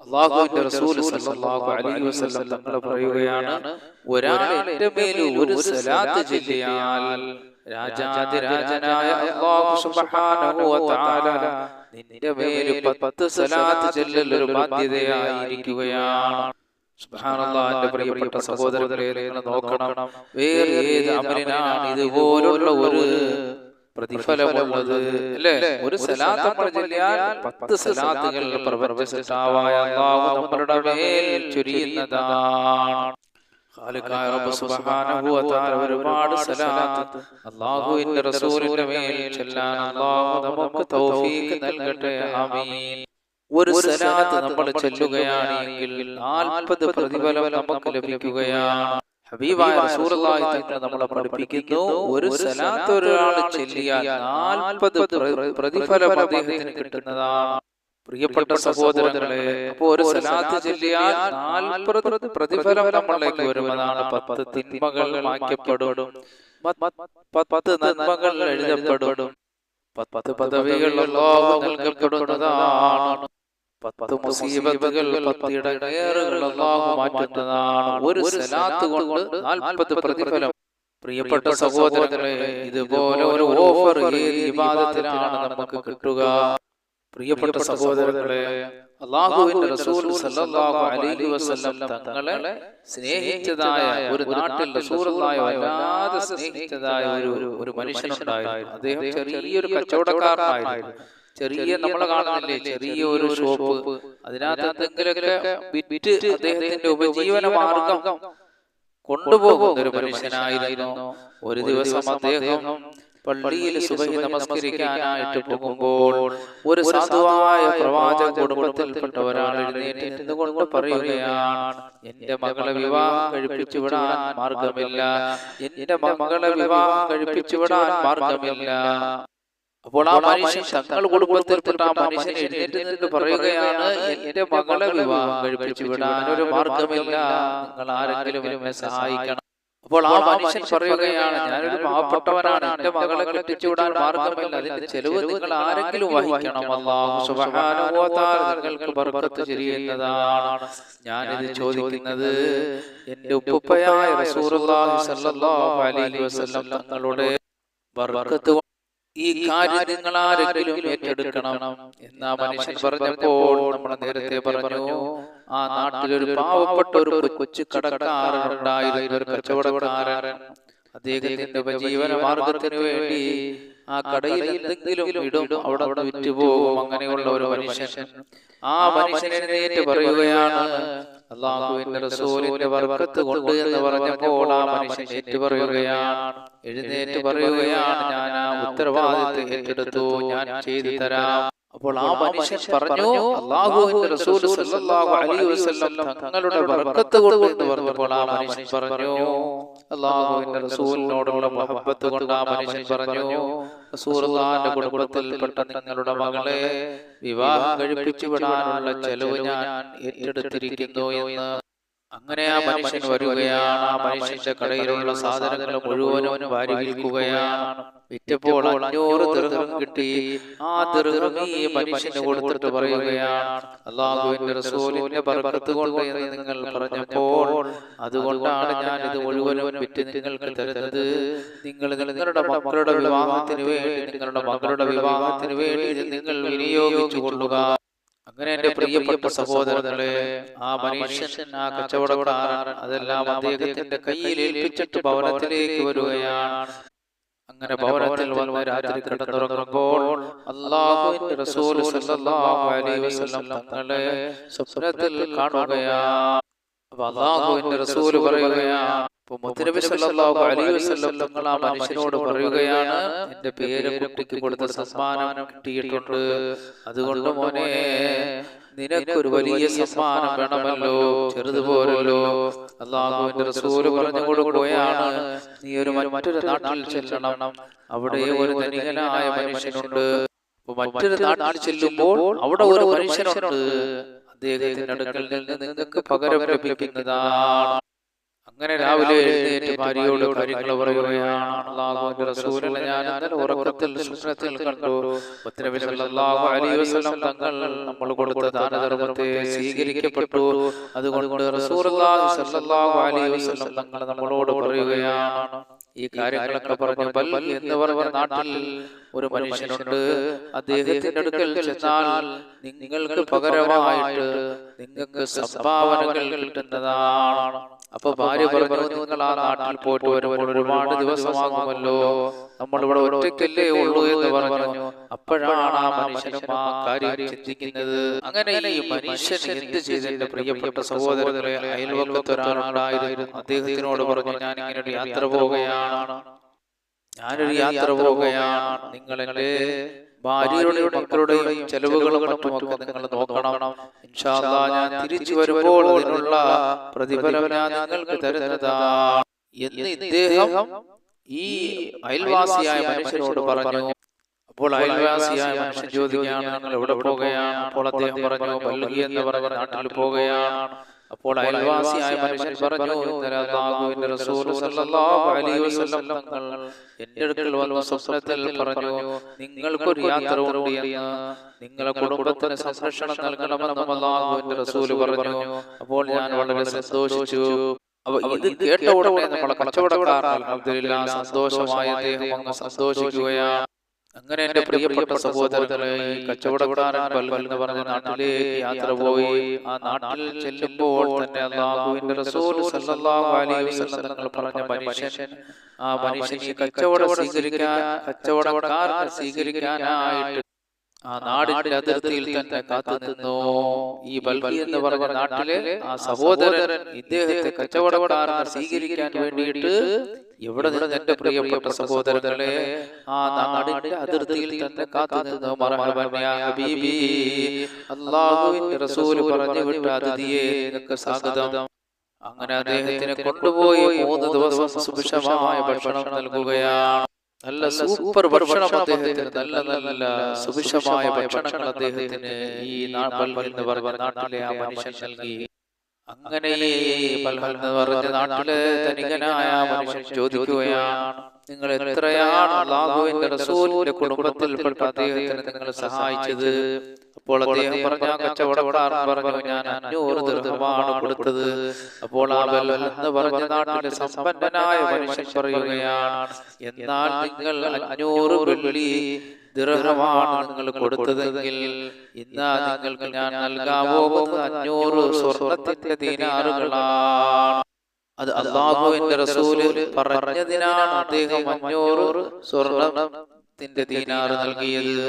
അള്ളാഹുവിന്റെ റസൂൽ സല്ലല്ലാഹു അലൈഹി വസല്ലം തങ്ങൾ പറയുകയാണ് ഒരാൾ എന്റെ മേൽ ഒരു സലാത്ത് ചൊല്ലിയാൽ രാജാതിരാജനായ അല്ലാഹു സുബ്ഹാനഹു വ തആല നിന്റെ മേൽ പത്ത് സലാത്ത് ചൊല്ലൽ ഒരു ബാധ്യതയായിരിക്കുകയാണ്. സുബ്ഹാനല്ലാഹ് എന്റെ പ്രിയപ്പെട്ട സഹോദരങ്ങളെ നോക്കണം. വേറെ ഏത് അമലിനാണ് ഇതുപോലുള്ള ഒരു പ്രതിഫലമുള്ളത് അല്ലേ? ഒരു സലാത്ത് നമ്മൾ ചൊല്ലിയാൽ പത്ത് സലാത്തുകൾ പ്രപഞ്ചസൃഷ്ടാവായ അല്ലാഹു നമ്മുടെ മേൽ ചൊരിയുന്നതാണ്. ഒരുപാട് സലാത്ത് റസൂലിന്റെ മേൽ ചൊല്ലാൻ നമുക്ക് തൗഫീഖ് നൽകട്ടെ ആമീൻ. ഒരു സലാത്ത് നമ്മൾ ചൊല്ലുകയാണെങ്കിൽ നാൽപ്പത് പ്രതിഫലം നമുക്ക് ലഭിക്കുകയാണ്. റസൂലുള്ളാഹി നമ്മളെ ഒരു സലാത്ത് ചൊല്ലിയാൽ നാൽപ്പത് പ്രതിഫലം അദ്ദേഹത്തിന് പ്രിയപ്പെട്ട സഹോദരങ്ങളെ ഒരു സലാത്ത് ചൊല്ലിയാൽ നാൽപ്പത് പ്രതിഫലം നമ്മളിലേക്ക് വരുന്നതാണ് പത്ത് തിന്മകൾ മായ്ക്കപ്പെടും പത്ത് എഴുതപ്പെടും. പത്ത് പദവികൾ നൽകപ്പെടുന്നതാണ്. പത്ത് മുസീബത്തുകൾ പത്തിടങ്ങേറുകൾ അല്ലാഹു മാറ്റുന്നതാണ്. ഒരു സലാത്ത് കൊണ്ട് നാൽപ്പത് പ്രതിഫലം. പ്രിയപ്പെട്ട സഹോദരങ്ങളെ ഇതുപോലെ ഒരു ഓഫർ ഏത് വിവാദത്തിലാണ് നമുക്ക് കിട്ടുക. പ്രിയപ്പെട്ട സഹോദരങ്ങളെ അള്ളാഹുവിന്റെ റസൂൽ സല്ലല്ലാഹു അലൈഹി വസല്ലം തങ്ങളെ സ്നേഹിച്ചതായ ഒരു നാട്ടിൽ റസൂലുള്ളാഹി വല്ലാതെ സ്നേഹിച്ചതായ ഒരു ഒരു മനുഷ്യനുണ്ടായിരുന്നു. അദ്ദേഹം ചെറിയൊരു കച്ചവടക്കാരനായിരുന്നു. ചെറിയ നമ്മൾ കാണുന്നില്ലേ ചെറിയ ഒരു ഷോപ്പ് അതിനകത്ത് എന്തെങ്കിലുമൊക്കെ വിറ്റ് അദ്ദേഹത്തിന്റെ ഉപജീവന മാർഗം കൊണ്ടുപോകുന്ന ഒരു മനുഷ്യനായിരുന്നു. ഒരു ദിവസം അദ്ദേഹം പള്ളിയിൽ സുബഹി നമസ്കരിക്കാനായിട്ട് പോകുമ്പോൾ ഒരു സാധുവായ പ്രവാചക കുടുംബത്തിൽപ്പെട്ട ഒരാൾ എഴുന്നേറ്റ് എന്തുകൊണ്ട് പറയുകയാണ് എന്റെ മകളെ വിവാഹം കഴിപ്പിച്ചു വിടാൻ മാർഗമില്ല. എന്റെ മകളെ വിവാഹം കഴിപ്പിച്ചു വിടാൻ മാർഗമില്ല. അപ്പോൾ ആ മനുഷ്യൻ തങ്ങൾ കുടുംബത്തിൽപ്പെട്ട ആ മനുഷ്യൻ എഴുന്നേറ്റ് നിന്ന് പറയുകയാണ് എന്റെ മകളെ വിവാഹം കഴിപ്പിച്ചു വിടാൻ ഒരു മാർഗമില്ല നിങ്ങൾ ആരെങ്കിലും എന്നെ സഹായിക്കണം. അപ്പോൾ ആ മനുഷ്യൻ പറയുകയാണ് ഞാനൊരു പാവപ്പെട്ടവനാണ് എന്റെ മകളെ കെട്ടിച്ചു വിടാൻ മാർഗമില്ല അതിന്റെ ചെലവ് നിങ്ങൾ ആരെങ്കിലും വഹിക്കണം. നിങ്ങൾക്ക് ബർക്കത്ത് ചെയ്യുന്നതാണ് ഞാനിത് ചോദിക്കുന്നത് എന്റെ ഉപ്പുപ്പയായ സ്വല്ലല്ലാഹു അലൈഹി വസല്ലം തങ്ങളുടെ ഈ കാര്യങ്ങൾ ആരെങ്കിലും ഏറ്റെടുക്കണം എന്നാ മനുഷ്യൻ പറഞ്ഞപ്പോൾ നമ്മുടെ നേരത്തെ പറഞ്ഞു ആ നാട്ടിലൊരു പാവപ്പെട്ട ഒരു കൊച്ചു കടക്കാരൻ ഉണ്ടായിരുന്നു. ഒരു കച്ചവടക്കാരൻ. അദ്ദേഹത്തിന്റെ ഉപജീവന മാർഗത്തിന് വേണ്ടി ആ കടയിൽ എന്തെങ്കിലും ഇടും അവിടെ അവിടെ വിറ്റുപോകും അങ്ങനെയുള്ള ഒരു മനുഷ്യൻ. ആ മനുഷ്യനെ നേരിട്ട് പറയുകയാണ് അള്ളാഹുവിന്റെ റസൂലിന്റെ വർക്കത്ത് കൊണ്ട് എന്ന് പറഞ്ഞപ്പോൾ ആ മനുഷ്യൻ ഏറ്റു പറയുകയാണ് എഴുന്നേറ്റ് പറയുകയാണ് ഞാൻ ആ ഉത്തരവാദിത്വം ഏറ്റെടുത്തു ഞാൻ ചെയ്തു തരാം അപ്പോൾ ആ മനുഷ്യൻ പറഞ്ഞു അള്ളാഹുവിന്റെ റസൂൽ സല്ലല്ലാഹു അലൈഹി വസല്ലം തങ്ങളുടെ ബർക്കത്ത് കൊണ്ട് എന്ന് പറഞ്ഞപ്പോൾ ആ മനുഷ്യൻ പറഞ്ഞു അള്ളാഹുവിന്റെ റസൂലിനോടുള്ള മഹബത്ത് കൊണ്ട് ആ മനുഷ്യൻ പറഞ്ഞു റസൂലുള്ളാഹിന്റെ കുടുംബത്തിൽപ്പെട്ട നിങ്ങളുടെ മകളെ വിവാഹം കഴിപ്പിച്ചു വിടാനുള്ള ചെലവ് ഞാൻ ഏറ്റെടുത്തിരിക്കുന്നു എന്ന് അങ്ങനെ ആ മനുഷ്യൻ വരികയാണ്. ആ മനുഷ്യന്റെ കടയിലുള്ള സാധനങ്ങൾ മുഴുവനും വാരി വിൽക്കുകയാണ് വിറ്റപ്പോൾ അഞ്ഞൂറ് ദീർഘം കിട്ടി. ആ ദീർഘം ഈ മനുഷ്യന് കൊടുത്തിട്ട് പറയുകയാണ്. അള്ളാഹുവിന്റെ റസൂലിന്റെ ബർക്കത്ത് കൊണ്ട് എന്ന് നിങ്ങൾ പറഞ്ഞപ്പോൾ അതുകൊണ്ടാണ് ഞാൻ ഇത് മുഴുവനും വിറ്റ് നിങ്ങൾക്ക് തരുന്നത്. നിങ്ങൾ നിങ്ങളുടെ മക്കളുടെ വിവാഹത്തിന് വേണ്ടി നിങ്ങളുടെ മക്കളുടെ വിവാഹത്തിന് വേണ്ടി നിങ്ങൾ വിനിയോഗിച്ചു കൊള്ളുക അങ്ങനെ എന്റെ പ്രിയപ്പെട്ട സഹോദരങ്ങളെ ആ മനുഷ്യൻ ആ കച്ചവടക്കാരൻ അതെല്ലാം അദ്ദേഹത്തിന്റെ കയ്യിൽ ഏൽപ്പിച്ചിട്ട് ഭവനത്തിലേക്ക് വരികയാണ്. അങ്ങനെ ഭവനത്തിൽ വന്ന് രാത്രി കിടന്നുറങ്ങുമ്പോൾ അള്ളാഹുവിന്റെ റസൂൽ സല്ലല്ലാഹു അലൈഹി വസല്ലം തങ്ങളെ സ്വപ്നത്തിൽ കാണുകയാണ്. അപ്പൊ അള്ളാഹുവിന്റെ പറയുകയാണ് തങ്ങൾ ആ മനുഷ്യനോട് പറയുകയാണ് എന്റെ പേര് കുട്ടിക്ക് കൊടുത്ത സമ്മാനം കിട്ടിയിട്ടുണ്ട്. അതുകൊണ്ട് മോനെ നിനക്കൊരു വലിയ സമ്മാനം വേണമല്ലോ ചെറുതുപോലല്ലോ അള്ളാഹുവിന്റെ റസൂൽ പറഞ്ഞു കൊടുക്കുകയാണ് നീ ഒരു മറ്റൊരു നാട്ടിൽ ചെല്ലണം അവിടെ ഒരു ധനികനായ മനുഷ്യനുണ്ട്. മറ്റൊരു നാട്ടിൽ ചെല്ലുമ്പോൾ അവിടെ ഒരു മനുഷ്യനുണ്ട്. അദ്ദേഹത്തിന്റെ അടുക്കൽ നിന്ന് നിങ്ങൾക്ക് പകരം ലഭിക്കുന്നതാണ്. അങ്ങനെ രാവിലെ എഴുന്നേറ്റ് ഭാര്യയോട് കാര്യങ്ങൾ പറയുകയാണ് ഞാൻ ഉറക്കത്തിൽ സ്വപ്നത്തിൽ കണ്ടു. തങ്ങൾ നമ്മൾ കൊടുത്ത ദാനധർമ്മത്തെ സ്വീകരിക്കപ്പെട്ടു. അതുകൊണ്ട് തങ്ങൾ നമ്മളോട് പറയുകയാണ്. ഈ കാര്യങ്ങളൊക്കെ പറഞ്ഞു ബൽ എന്ന് പറഞ്ഞ നാട്ടിൽ ഒരു മനുഷ്യനുണ്ട്. അദ്ദേഹത്തിന്റെ അടുക്കൽ ചെന്നാൽ നിങ്ങൾക്ക് പകരമായിട്ട് നിങ്ങൾക്ക് സംഭാവനകൾ കിട്ടുന്നതാണ്. അപ്പൊ ഭാര്യ പറഞ്ഞു നിങ്ങൾ ആ നാട്ടിൽ പോയിട്ട് വരുമ്പോൾ ഒരുപാട് ദിവസമാകുമല്ലോ. നമ്മൾ ഇവിടെ ഒറ്റയ്ക്കല്ലേ ഉള്ളൂ എന്ന് പറഞ്ഞു. അപ്പോഴാണ് ആ മനുഷ്യനും ആ കാര്യം ചിന്തിക്കുന്നത്. അങ്ങനെ ഈ മനുഷ്യൻ എന്ത് ചെയ്തതിന്റെ പ്രിയപ്പെട്ട സഹോദരങ്ങളെ അയൽവക്കത്ത് ഒരാളുണ്ടായിരുന്നു. അദ്ദേഹത്തിനോട് പറഞ്ഞു ഞാൻ ഇങ്ങനെ ഒരു യാത്ര പോവുകയാണ്. ഞാനൊരു യാത്ര പോവുകയാണ് നിങ്ങളെ ഭാര്യയുടെയും മക്കളുടെയും ചെലവുകളും മറ്റുമൊക്കെ നിങ്ങൾ നോക്കണം. ഇൻഷാ അല്ലാ ഞാൻ തിരിച്ചു വരുമ്പോൾ അതിനുള്ള പ്രതിഫലം ഞാൻ നിങ്ങൾക്ക് തരുന്നതാണ്. എന്ന് ഇദ്ദേഹം ഈ അയൽവാസിയായ മനുഷ്യരോട് പറഞ്ഞു. അപ്പോൾ അയൽവാസിയായ മനുഷ്യൻ ചോദിക്കുകയാണ് നിങ്ങൾ എവിടെ പോകുകയാണ്? അപ്പോൾ അദ്ദേഹം പറഞ്ഞു ബൽഗി എന്ന് പറഞ്ഞ നാട്ടിൽ പോകുകയാണ്. അപ്പോൾ അയൽവാസിയായ മനുഷ്യൻ പറഞ്ഞു ഇന്നലെ റസൂൽ സല്ലല്ലാഹു അലൈഹി വസല്ലം തങ്ങൾ എന്റെ അടുക്കൽ വന്ന സ്വപ്നത്തിൽ പറഞ്ഞു നിങ്ങൾക്കൊരു യാത്ര ഉണ്ട് എന്ന് നിങ്ങളെ കുടുംബത്തിന് സംരക്ഷണം നൽകണമെന്ന് അല്ലാഹുവിന്റെ റസൂൽ പറഞ്ഞു. അപ്പോൾ ഞാൻ വളരെ സന്തോഷിച്ചു. ഇത് കേട്ട ഉടനെ നമ്മളെ കച്ചവടക്കാരൻ അൽഹംദുലില്ലാ സന്തോഷമായ അദ്ദേഹം സന്തോഷിക്കുകയാണ്. അങ്ങനെ എന്റെ പ്രിയപ്പെട്ട സഹോദരങ്ങളെ ഈ കച്ചവടക്കാരൻ എന്ന് പറഞ്ഞ നാട്ടിലേക്ക് യാത്ര പോയി. ആ നാട്ടിൽ ചെല്ലുമ്പോൾ തന്നെ അള്ളാഹുവിന്റെ റസൂൽ സല്ലല്ലാഹു അലൈഹി വസല്ലം തങ്ങൾ പറഞ്ഞ മനുഷ്യൻ. ആ മനുഷ്യൻ ഈ കച്ചവടം സ്വീകരിക്കാൻ കച്ചവടക്കാരനെ സ്വീകരിക്കാനായിട്ട് ആ നാടിന്റെ അതിർത്തിയിൽ തന്നെ കാത്തു നിന്നു ഈ ബൽബി എന്ന് പറഞ്ഞ നാട്ടിലെ ആ സഹോദരൻ ഇദ്ദേഹത്തെ കച്ചവടക്കാരൻ സ്വീകരിക്കാൻ വേണ്ടിയിട്ട് എവിടെ നിന്ന് എന്റെ പ്രിയപ്പെട്ട സഹോദരങ്ങളെ? ആ നാടിന്റെ അതിർത്തിയിൽ തന്നെ കാത്തു നിന്നു ഹബീബി. പറഞ്ഞു വിട്ട അതിഥിയെ നിനക്ക് സ്വാഗതം. അങ്ങനെ അദ്ദേഹത്തിനെ കൊണ്ടുപോയി മൂന്ന് ദിവസം സുഭിക്ഷമായ ഭക്ഷണം നൽകുകയാണ്. നല്ല സൂപ്പർ ഭക്ഷണം അദ്ദേഹത്തിന് നല്ല നല്ല സുഭിക്ഷമായ ഭക്ഷണങ്ങൾ അദ്ദേഹത്തിന് ഈ നാട്ടിൽ എന്ന് പറഞ്ഞ നാട്ടിലെ ആ മനുഷ്യൻ നൽകി. അങ്ങനെ ഈ പൽഹൽ എന്ന് പറഞ്ഞ നാട്ടിലെ ധനികനായ മനുഷ്യൻ ചോദിക്കുകയാണ് നിങ്ങൾ എത്രയാണ് അള്ളാഹുവിന്റെ റസൂലിന്റെ കുടുംബത്തിൽപ്പെട്ട അദ്ദേഹത്തിന് നിങ്ങൾ സഹായിച്ചത്? അപ്പോൾ അദ്ദേഹം പറഞ്ഞ കച്ചവടക്കാരൻ പറഞ്ഞു ഞാൻ അഞ്ഞൂറ് ദൃഹമാണ് കൊടുത്തത്. അപ്പോൾ ആ ബൽഹൽ എന്ന് പറഞ്ഞ നാട്ടിലെ സമ്പന്നനായ മനുഷ്യൻ പറയുകയാണ് എന്നാൽ നിങ്ങൾ അഞ്ഞൂറ് വെള്ളി ദിർഹമാണ് നിങ്ങൾ കൊടുത്തതെങ്കിൽ ഇന്ന് നിങ്ങൾക്ക് ഞാൻ നൽകാവോ അഞ്ഞൂറ് സ്വർണത്തിന്റെ ദീനാറുകളാണ്. അത് അള്ളാഹുവിന്റെ റസൂൽ പറഞ്ഞതിനാണ് അദ്ദേഹം അഞ്ഞൂറ് സ്വർണത്തിന്റെ ദീനാറ് നൽകിയത്.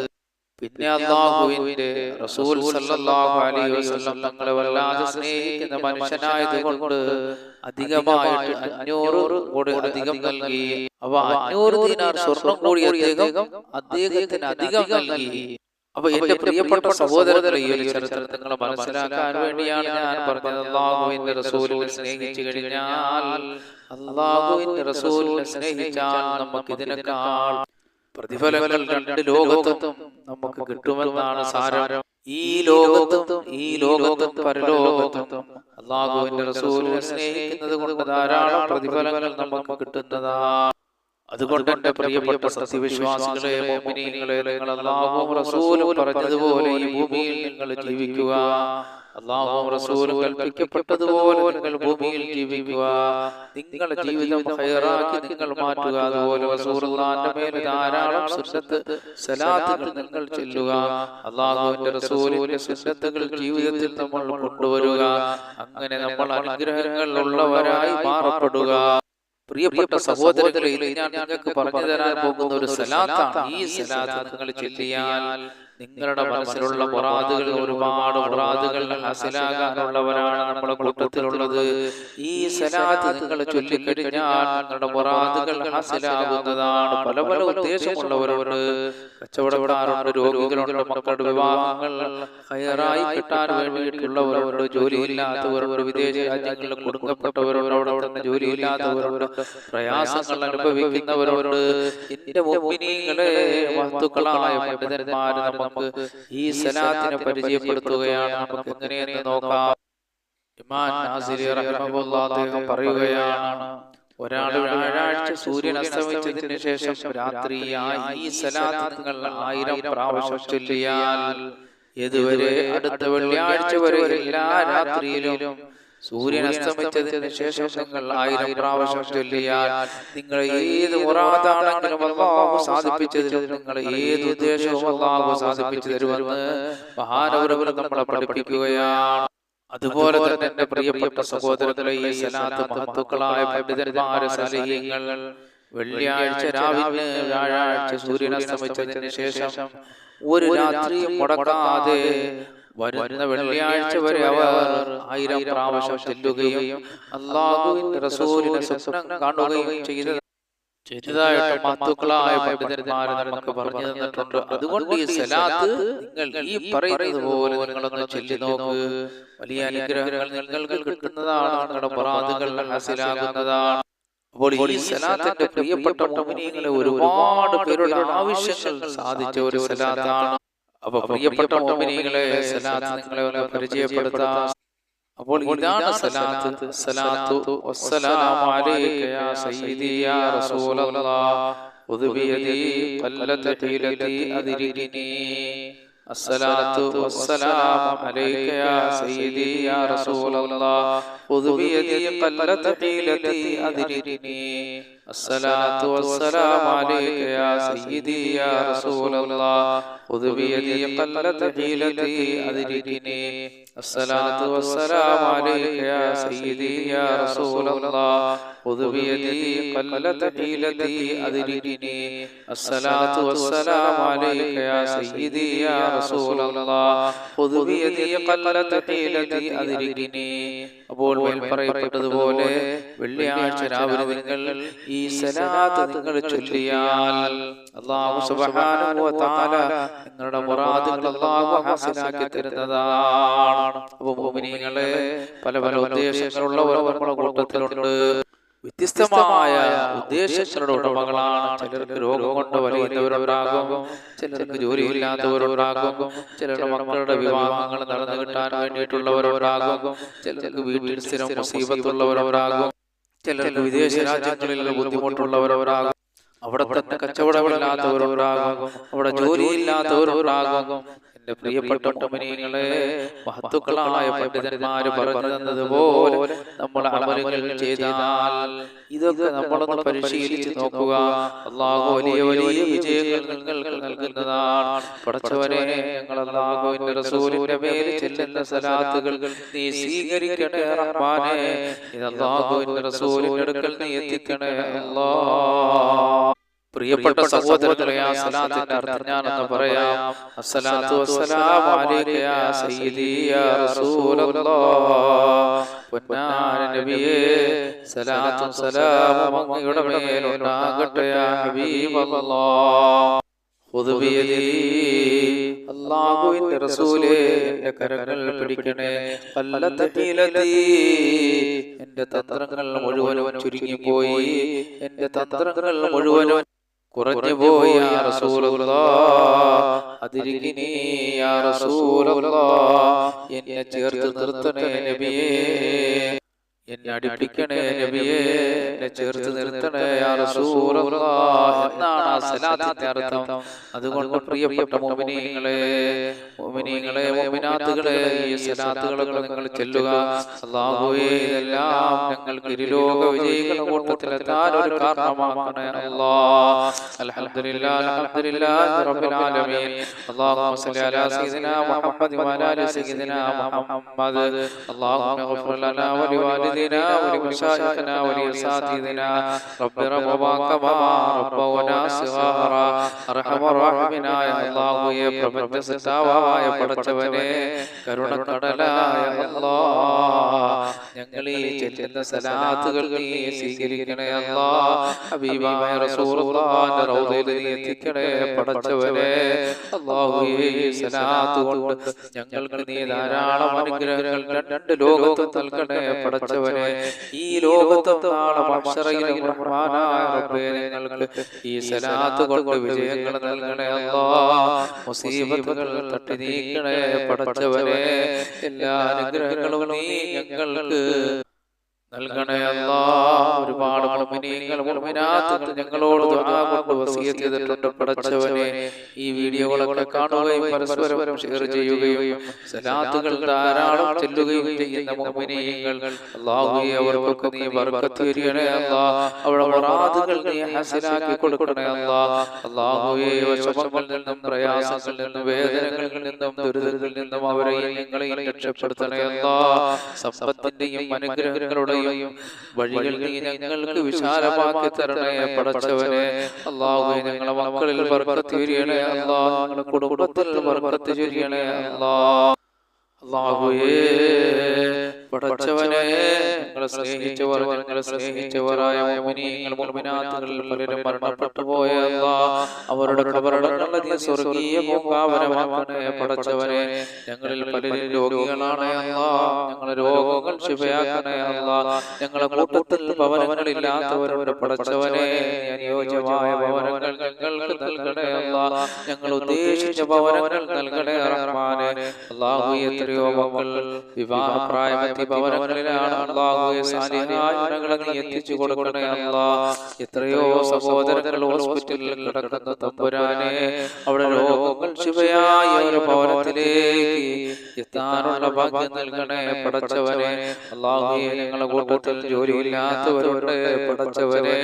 പിന്നെ അള്ളാഹുവിന്റെ റസൂൽ സല്ലല്ലാഹു അലൈഹി വസല്ലം തങ്ങളെ വല്ലാതെ സ്നേഹിക്കുന്ന മനുഷ്യനായതുകൊണ്ട് അധികമായിട്ട് അഞ്ഞൂറ് കൂടി അധികം നൽകി. അവ അഞ്ഞൂറ് ദിനാർ സ്വർണം കൂടി അദ്ദേഹം അദ്ദേഹത്തിന് അധികം നൽകി. അപ്പൊ എന്റെ പ്രിയപ്പെട്ട സഹോദരങ്ങളെ ഈ ഒരു ചരിത്രം നിങ്ങൾ മനസ്സിലാക്കാൻ വേണ്ടിയാണ് ഞാൻ പറഞ്ഞത്. അള്ളാഹുവിന്റെ റസൂലിനെ സ്നേഹിച്ചു കഴിഞ്ഞാൽ അള്ളാഹുവിന്റെ റസൂലിനെ സ്നേഹിച്ചാൽ നമുക്ക് ഇതിനേക്കാൾ പ്രതിഫലങ്ങൾ രണ്ട് ലോകത്തും നമുക്ക് കിട്ടുമെന്നാണ് സാരം. ഈ ലോകത്തും ഈ ലോകത്തും പരലോകത്തും അള്ളാഹുവിന്റെ റസൂലിനെ സ്നേഹിക്കുന്നത് കൊണ്ട് ധാരാളം പ്രതിഫലങ്ങൾ നമുക്ക് കിട്ടുന്നതാണ് അതുകൊണ്ട് എന്റെ പ്രിയപ്പെട്ട സത്യവിശ്വാസികളെ മോമിനീങ്ങളെ നിങ്ങൾ അള്ളാഹുവും റസൂലും പറഞ്ഞതുപോലെ ഈ ഭൂമിയിൽ നിങ്ങൾ ജീവിക്കുക. അള്ളാഹുവും റസൂലും കൽപ്പിക്കപ്പെട്ടതുപോലെ നിങ്ങൾ ഭൂമിയിൽ ജീവിക്കുക. നിങ്ങളുടെ ജീവിതം ഹൈറാക്കി നിങ്ങൾ മാറ്റുക. അതുപോലെ റസൂലുള്ളാഹിന്റെ മേൽ ധാരാളം സുന്നത്ത് സലാത്തുകൾ നിങ്ങൾ ചെല്ലുക. അള്ളാഹുവിന്റെ റസൂലിന്റെ സുന്നത്തുകൾ ജീവിതത്തിൽ നമ്മൾ കൊണ്ടുവരിക. അങ്ങനെ നമ്മൾ അനുഗ്രഹങ്ങൾ ഉള്ളവരായി മാറപ്പെടുക. പ്രിയപ്പെട്ട സഹോദരങ്ങളെ ഇത് ഞാൻ നിങ്ങൾക്ക് പറഞ്ഞു തരാൻ പോകുന്ന ഒരു സലാത്താണ്. ഈ സലാത്ത് നിങ്ങൾ ചൊല്ലിയാൽ നിങ്ങളുടെ മനസ്സിലുള്ള മുറാദുകൾ ഒരുപാട് മുറാദുകൾ ഹാസിലാകാനുള്ളവരാണ് നമ്മുടെ കൂട്ടത്തിലുള്ളത് ഈ സലാത്ത് നിങ്ങൾ ചൊല്ലിക്കഴിഞ്ഞാൽ നിങ്ങളുടെ മുറാദുകൾ ഹാസിലാകുന്നതാണ്. പല പല ഉദ്ദേശമുള്ളവരോട് കച്ചവടപ്പെടാറുണ്ട് രോഗികളുണ്ട് മക്കളുടെ വിവാഹങ്ങൾ ഹയറായി കിട്ടാൻ വേണ്ടിയിട്ടുള്ളവരുണ്ട് ജോലിയില്ലാത്തവരോട് വിദേശ രാജ്യങ്ങളിൽ കൊടുക്കപ്പെട്ടവരോട് അവിടെ തന്നെ ജോലിയില്ലാത്തവരുണ്ട് പ്രയാസങ്ങൾ അനുഭവിക്കുന്നവരോട് എന്റെ വസ്തുക്കളായ വസ്തുക്കളായ പണ്ഡിതന്മാര് നമുക്ക് ഈ സലാത്തിനെ പരിചയപ്പെടുത്തുകയാണ്. നമുക്ക് എങ്ങനെയെന്ന് നോക്കാം. ഇമാൻ നാസിരി അദ്ദേഹം പറയുകയാണ് ഒരാൾ വ്യാഴാഴ്ച സൂര്യൻ അസ്തമിച്ചതിന് ശേഷം രാത്രിയായി ഈ സലാത്ത് നിങ്ങൾ ആയിരം പ്രാവശ്യം ചൊല്ലിയാൽ ഇതുവരെ അടുത്ത വെള്ളിയാഴ്ച വരെ എല്ലാ രാത്രിയിലും സൂര്യൻ അസ്തമിച്ചതിന് ശേഷം നിങ്ങൾ ആയിരം പ്രാവശ്യം ചൊല്ലിയാൽ നിങ്ങൾ ഏത് മുറാദാണെങ്കിലും അള്ളാഹു സാധിപ്പിച്ചതിലും നിങ്ങൾ ഏത് ഉദ്ദേശവും അള്ളാഹു സാധിപ്പിച്ചു തരുമെന്ന് മഹാനവരവർ നമ്മളെ പഠിപ്പിക്കുകയാണ്. അതുപോലെ തന്നെ എന്റെ പ്രിയപ്പെട്ട സഹോദരങ്ങളെ ഈ സലാത്ത് മഹത്തുക്കളായ പണ്ഡിതന്മാരെ സലഹ്യങ്ങൾ വെള്ളിയാഴ്ച രാവിലെ വ്യാഴാഴ്ച സൂര്യൻ അസ്തമിച്ചതിന് ശേഷം ഒരു രാത്രിയും മുടക്കാതെ വരുന്ന വെള്ളിയാഴ്ച വരെ അവർ ആയിരം പ്രാവശ്യം ചെല്ലുകയും അള്ളാഹുവിന്റെ റസൂലിനെ സ്വപ്നം കാണുകയും ചെയ്ത. ചെയ്തതായിട്ട് മഹത്തുക്കളായ പണ്ഡിതന്മാരെ നമുക്ക് പറഞ്ഞു തന്നിട്ടുണ്ട്. അതുകൊണ്ട് ഈ സലാത്ത് നിങ്ങൾ ഈ പറയുന്നത് പോലെ നിങ്ങളൊന്ന് ചൊല്ലി നോക്ക്. വലിയ അനുഗ്രഹങ്ങൾ നിങ്ങൾക്ക് കിട്ടുന്നതാണ് നിങ്ങളുടെ പ്രാതുകൾ മനസ്സിലാകുന്നതാണ് അപ്പോൾ ഈ സലാത്തിന്റെ പ്രിയപ്പെട്ട മോമിനിയങ്ങളെ ഒരുപാട് പേരുടെ ആവശ്യങ്ങൾ സാധിച്ച ഒരു സലാത്താണ് അപ്പൊ പ്രിയപ്പെട്ട മോമിനിയങ്ങളെ സലാത്ത് നിങ്ങളെ ഒന്ന് പരിചയപ്പെടുത്താം. അപ്പോൾ ഇതാണ് സലാത്ത് സലാത്തു വസ്സലാമു അലൈക യാ സയ്യിദി യാ റസൂലല്ലാഹ് ഖുദ് ഖല്ലത തീലതി അദ്രിനി الصلاة والسلام عليك يا سيدي يا رسول الله. خذ بيدي قلت حيلتي أدركني الصلاة والسلام عليك يا سيدي يا رسول الله. خذ بيدي قلت حيلتي أدركني الصلاة والسلام عليك يا سيدي يا رسول الله. خذ بيدي قلت حيلتي أدركني الصلاة والسلام عليك يا سيدي يا رسول الله خذ بيدي قلت حيلتي أدركني അപ്പോൾ മേൽ പറയപ്പെട്ടതുപോലെ വെള്ളിയാഴ്ച രാവിലെ നിങ്ങൾ ഈ സലാത്ത് നിങ്ങൾ ചൊല്ലിയാൽ അള്ളാഹു സുബ്ഹാനഹു വ തആല നിങ്ങളുടെ മുറാദുകൾ അള്ളാഹു ഹാസിലാക്കി തരുന്നതാണ് അപ്പോൾ മുഅ്മിനീങ്ങളെ പല പല ഉദ്ദേശങ്ങളുള്ളവർ നമ്മുടെ കൂട്ടത്തിലുണ്ട് വ്യത്യസ്തമായ ഉദ്ദേശങ്ങളുടെ ഉടമകളാണ് ചിലർക്ക് രോഗം കൊണ്ട് വലയുന്നവരുണ്ടാകും ചിലർക്ക് ജോലിയില്ലാത്തവരുണ്ടാകും ചിലരുടെ മക്കളുടെ വിവാഹങ്ങൾ നടന്നു കിട്ടാൻ വേണ്ടിയിട്ടുള്ളവരുണ്ടാകും ചിലർക്ക് വീട്ടിൽ സ്ഥിരം മുസീബത്തുള്ളവരുണ്ടാകും ചിലർക്ക് വിദേശ രാജ്യങ്ങളിൽ ബുദ്ധിമുട്ടുള്ളവരവരാകും അവിടെ തന്നെ കച്ചവടമില്ലാത്തവരുണ്ടാകും അവിടെ ജോലിയില്ലാത്തവരുണ്ടാകും എന്റെ പ്രിയപ്പെട്ട മുനിങ്ങളെ മഹത്തുക്കളായ പണ്ഡിതന്മാര് പറഞ്ഞു തന്നതുപോലെ നമ്മൾ അമലുകൾ ചെയ്താൽ ഇതൊക്കെ നമ്മളൊന്ന് പരിശീലിച്ച് നോക്കുക. അള്ളാഹു വലിയ വലിയ വിജയങ്ങൾ നിങ്ങൾക്ക് നൽകുന്നതാണ്. പഠിച്ചവരെ ഞങ്ങൾ അള്ളാഹുവിന്റെ റസൂലിന്റെ പേര് ചെല്ലുന്ന സലാത്തുകൾ നീ സ്വീകരിക്കണേ റഹ്മാനെ. ഇത് അള്ളാഹുവിന്റെ റസൂലിന്റെ അടുക്കൽ നീ എത്തിക്കണേ അല്ലാ പ്രിയപ്പെട്ട സഹോദരങ്ങളെ ആ സലാത്തിന്റെ അർത്ഥം ഞാനെന്ന് പറയാം. അസ്സലാത്തു വസ്സലാമു അലൈക യാ സയ്യിദി യാ റസൂലല്ലാഹ് നബിയേ സലാത്തും സലാമും അങ്ങയുടെ മേലുണ്ടാകട്ടെ യാ ഹബീബല്ലാഹ് ഖുദ് ബിയദി അല്ലാഹുവിന്റെ റസൂലേ എന്റെ കരങ്ങൾ പിടിക്കണേ. എന്റെ തന്ത്രങ്ങൾ മുഴുവനും ചുരുങ്ങിപ്പോയി. എന്റെ തന്ത്രങ്ങൾ മുഴുവനും കുറഞ്ഞു പോയി എന്നെ ചേർത്ത് നിർത്തണേ നബിയേ. എന്നെ അടിപ്പിക്കണേ നബിയേ. എന്നെ ചേർത്ത് നിർത്തണേ എന്നാണ് സലാത്തിന്റെ അതുകൊണ്ട് പ്രിയപ്പെട്ട മോമിനിയങ്ങളെ മോമിനിയങ്ങളെ മോമിനാത്തുകളെ ഈ നിങ്ങൾ ചെല്ലുക അള്ളാഹുവേ ഇതെല്ലാം ഞങ്ങൾക്ക് ഇരുലോക വിജയങ്ങളുടെ കൂട്ടത്തിൽ എത്താൻ ഒരു റബ്ബിൽ ആലമീൻ അല്ലാഹുമ്മ അലാ സയ്യിദിനാ വഅലാ സയ്യിദിനാ മുഹമ്മദ് അല്ലാഹുമ്മ ലനാ അർഹമ റഹീമിനായ അല്ലാഹുവേ പ്രപഞ്ച സത്താവായ പടച്ചവനെ കരുണക്കടലായ അല്ലാഹ് ഞങ്ങൾ ഈ ചെല്ലുന്ന സലാത്തുകൾ നീ സ്വീകരിക്കണേ അല്ലാഹ ഹബീബായ റസൂലുള്ളാഹിന്റെ റൗദയിൽ നീ എത്തിക്കണേ പടച്ചവനെ അല്ലാഹുവേ സലാത്ത് കൊണ്ട് ഞങ്ങൾക്ക് നീ ധാരാളം അനുഗ്രഹങ്ങൾ രണ്ട് ലോകത്ത് നൽകണേ പടച്ചവനെ. ഈ ലോകത്തും നാളെ മഹ്ശറയിലും റഹ്മാനായ റബ്ബേ ഞങ്ങൾക്ക് ഈ സലാത്ത് കൊണ്ട് വിജയങ്ങൾ നൽകണേ അല്ലാ. മുസീബത്തുകൾ തട്ടി നീക്കണേ പടച്ചവനെ. എല്ലാ അനുഗ്രഹങ്ങളും നീ ഞങ്ങൾക്ക് നൽകണേ അല്ലാ. ഒരുപാട് മുഅ്മിനീങ്ങൾ മുഅ്മിനാത്തുകൾ ഞങ്ങളോട് ദുആ കൊണ്ട് വസിയത്ത് ചെയ്തിട്ടുണ്ട് പടച്ചവനെ ഈ വീഡിയോകളൊക്കെ കാണുകയും പരസ്പരം ഷെയർ ചെയ്യുകയും സലാത്തുകൾ ധാരാളം ചെല്ലുകയും ചെയ്യുന്ന മുഅ്മിനീങ്ങൾ അല്ലാഹുവേ അവർക്കൊക്കെ നീ ബർക്കത്ത് അല്ലാ. അവരുടെ മുറാദുകൾ നീ ഹസനാക്കി കൊടുക്കണേ അല്ലാ. അല്ലാഹുവേ വിഷമങ്ങളിൽ നിന്നും പ്രയാസങ്ങളിൽ നിന്നും വേദനകളിൽ നിന്നും ദുരിതങ്ങളിൽ നിന്നും ഞങ്ങളെയും രക്ഷപ്പെടുത്തണേ അല്ലാ. സമ്പത്തിന്റെയും അനുഗ്രഹങ്ങളുടെയും വഴികൾ നീ ഞങ്ങൾക്ക് വിശാലമാക്കി തരണേ പടച്ചവനെ. അള്ളാഹു ഞങ്ങളെ മക്കളിൽ ബർക്കത്ത് ചൊരിയണേ. അല്ലാ ഞങ്ങളുടെ കുടുംബത്തിൽ ബർക്കത്ത് ചൊരിയണേ. അല്ലാ പടച്ചവനെ സ്നേഹിച്ചവരായ അവരുടെ കബറടങ്ങളെ സ്വർഗീയ ഞങ്ങളിൽ പലരും രോഗികളാണ് ഞങ്ങളെ രോഗങ്ങൾ ശിവയാക്കണേ ഞങ്ങളെ കൂട്ടത്തിൽ ഭവനങ്ങളില്ലാത്തവരുടെ പടച്ചവനെ അനുയോജ്യമായ ഭവനങ്ങൾ ഞങ്ങൾക്ക് നൽകണേ അല്ലാ. ഞങ്ങൾ ഉദ്ദേശിച്ച ഭവനങ്ങൾ നൽകണേ റഹ്മാനെ. അള്ളാഹു എത്രയോ മക്കൾ വിവാഹപ്രായമെത്തി ഭവനങ്ങളിലാണ് സാലിഹായ ഗുണങ്ങളെ നീ എത്തിച്ചു കൊടുക്കണേ അല്ല. എത്രയോ സഹോദരങ്ങൾ ഹോസ്പിറ്റലിൽ കിടക്കുന്ന തമ്പുരാനെ. അവിടെ രോഗങ്ങൾ ശിവയായ ഒരു ഭവനത്തിലേക്ക് എത്താനുള്ള ഭാഗ്യം നൽകണേ പടച്ചവനെ. അല്ലാഹുവേ ഞങ്ങളെ കൂട്ടത്തിൽ ജോലിയില്ലാത്തവരോട് പടച്ചവനെ.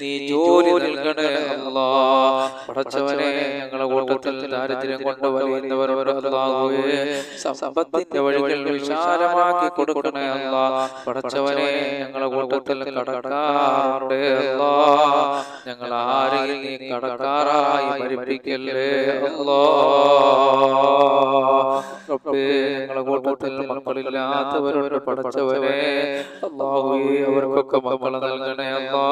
നീ ജോലി നൽകണേ അല്ലാ. പടച്ചവനെ ഞങ്ങളെ കൂട്ടത്തിൽ ദാരിദ്ര്യം കൊണ്ട് വലിയുന്നവരുണ്ട് അല്ലാഹുവേ സമ്പത്തിന്റെ വഴികൾ വിശാലമാക്കി കൊടുക്കണേ അല്ല. പടച്ചവനെ ഞങ്ങളെ കൂട്ടത്തിൽ കടക്കാറുണ്ട് അല്ലാ. ഞങ്ങൾ ആരെയും നീ കടക്കാറായി മരിപ്പിക്കല്ലേ അല്ലാ. റബ്ബേ ഞങ്ങളെ കൂട്ടത്തിൽ മക്കളില്ലാത്തവരോട് പടച്ചവനെ അല്ലാഹുവേ അവർക്കൊക്കെ മക്കളെ നൽകണേ അല്ലാ.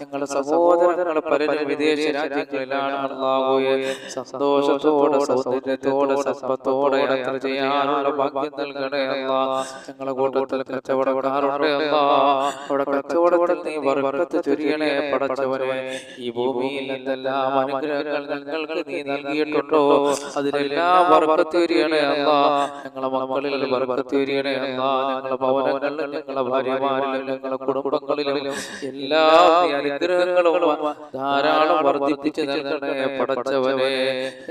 ഞങ്ങളുടെ സഹോദരങ്ങളെ പലരും വിദേശ രാജ്യങ്ങളിലാണ് അല്ലാഹുവേ സന്തോഷത്തോടെ സൗന്ദര്യത്തോടെ സമ്പത്തോടെ യാത്ര ചെയ്യാനുള്ള ഭാഗ്യം നൽകണേ അല്ലാ ഞങ്ങളെ കൂട്ടത്തിൽ കച്ചവടക്കാരുണ്ട് അല്ലാ അവിടെ കച്ചവടത്തിൽ നീ വർക്കത്ത് ചൊരിയണേ പടച്ചവനെ ഈ ഭൂമിയിൽ എന്തെല്ലാം അനുഗ്രഹങ്ങൾ ഞങ്ങൾക്ക് നീ നൽകിയിട്ടുണ്ടോ അതിലെല്ലാം വർക്കത്ത് ചൊരിയണേ അല്ലാ ഞങ്ങളെ മക്കളിൽ വർക്കത്ത് ചൊരിയണേ അല്ലാ ഞങ്ങളെ ഭവനങ്ങളിലും ഞങ്ങളെ ഭാര്യമാരിലും ഞങ്ങളെ കുടുംബങ്ങളിലും എല്ലാ അനുഗ്രഹങ്ങളും ധാരാളം വർദ്ധിപ്പിച്ച് നൽകണേ പടച്ചവനെ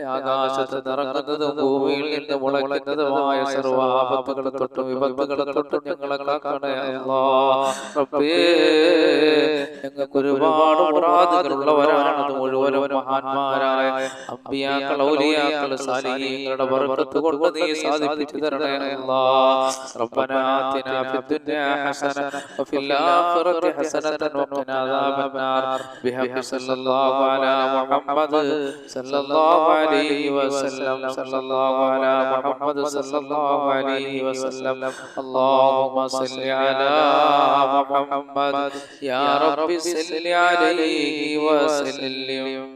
ആകാശത്ത് നിറങ്ങുന്നതും ഭൂമിയിൽ നിന്ന് മുളയ്ക്കുന്നതുമായ സർവാപത്തുകളെ തൊട്ടും വിപത്തുകളെ തൊട്ടും ഞങ്ങളെ കാക്കണേ റബ്ബേ ഞങ്ങൾക്ക് ഒരുപാട് മുറാദുകളുള്ളവരാണ് മുഴുവനും മഹാന്മാരായ അമ്പിയാക്കൾ ഔലിയാക്കൾ സാലിഹീങ്ങളുടെ ബർക്കത്ത് കൊണ്ട് നീ സാധിപ്പിച്ചു തരണേ അല്ലാ ربنا آتنا في الدنيا حسنة وفي الآخرة حسنة وقنا عذاب النار بحق صلى الله على محمد صلى الله عليه وسلم صلى الله على محمد صلى الله عليه وسلم اللهم صل على محمد يا رب صل عليه وسلم